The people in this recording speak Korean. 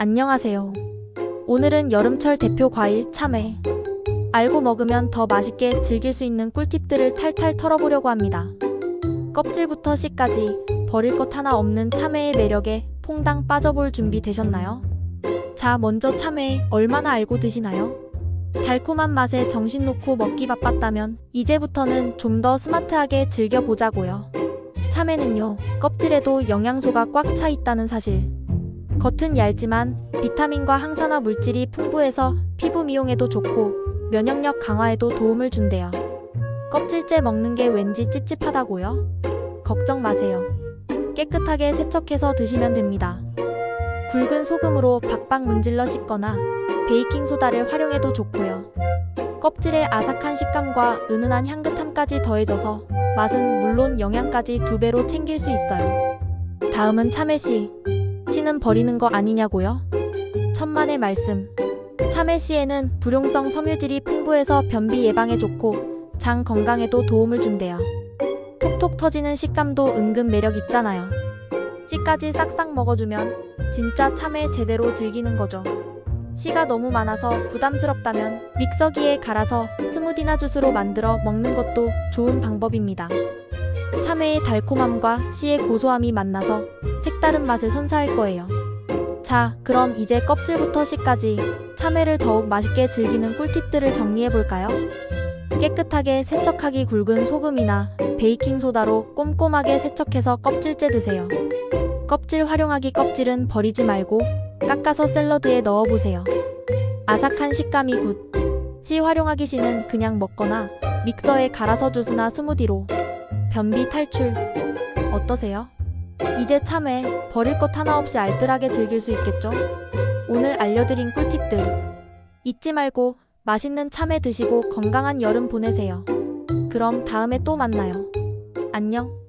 안녕하세요. 오늘은 여름철 대표 과일 참외. 알고 먹으면 더 맛있게 즐길 수 있는 꿀팁들을 탈탈 털어보려고 합니다. 껍질부터 씨까지 버릴 것 하나 없는 참외의 매력에 퐁당 빠져볼 준비 되셨나요? 자, 먼저 참외 얼마나 알고 드시나요? 달콤한 맛에 정신 놓고 먹기 바빴다면 이제부터는 좀 더 스마트하게 즐겨보자고요. 참외는요, 껍질에도 영양소가 꽉 차 있다는 사실. 겉은 얇지만 비타민과 항산화 물질이 풍부해서 피부 미용에도 좋고 면역력 강화에도 도움을 준대요. 껍질째 먹는 게 왠지 찝찝하다고요? 걱정 마세요. 깨끗하게 세척해서 드시면 됩니다. 굵은 소금으로 박박 문질러 씻거나 베이킹 소다를 활용해도 좋고요. 껍질의 아삭한 식감과 은은한 향긋함까지 더해져서 맛은 물론 영양까지 두 배로 챙길 수 있어요. 다음은 참외씨. 씨는 버리는 거 아니냐고요? 천만의 말씀. 참외 씨에는 불용성 섬유질이 풍부해서 변비 예방에 좋고 장 건강에도 도움을 준대요. 톡톡 터지는 식감도 은근 매력 있잖아요. 씨까지 싹싹 먹어주면 진짜 참외 제대로 즐기는 거죠. 씨가 너무 많아서 부담스럽다면 믹서기에 갈아서 스무디나 주스로 만들어 먹는 것도 좋은 방법입니다. 참외의 달콤함과 씨의 고소함이 만나서 색다른 맛을 선사할 거예요. 자, 그럼 이제 껍질부터 씨까지 참외를 더욱 맛있게 즐기는 꿀팁들을 정리해 볼까요? 깨끗하게 세척하기 굵은 소금이나 베이킹 소다로 꼼꼼하게 세척해서 껍질째 드세요. 껍질 활용하기 껍질은 버리지 말고 깎아서 샐러드에 넣어 보세요. 아삭한 식감이 굿. 씨 활용하기 씨는 그냥 먹거나 믹서에 갈아서 주스나 스무디로 변비 탈출. 어떠세요? 이제 참외 버릴 것 하나 없이 알뜰하게 즐길 수 있겠죠? 오늘 알려드린 꿀팁들 잊지 말고 맛있는 참외 드시고 건강한 여름 보내세요. 그럼 다음에 또 만나요. 안녕.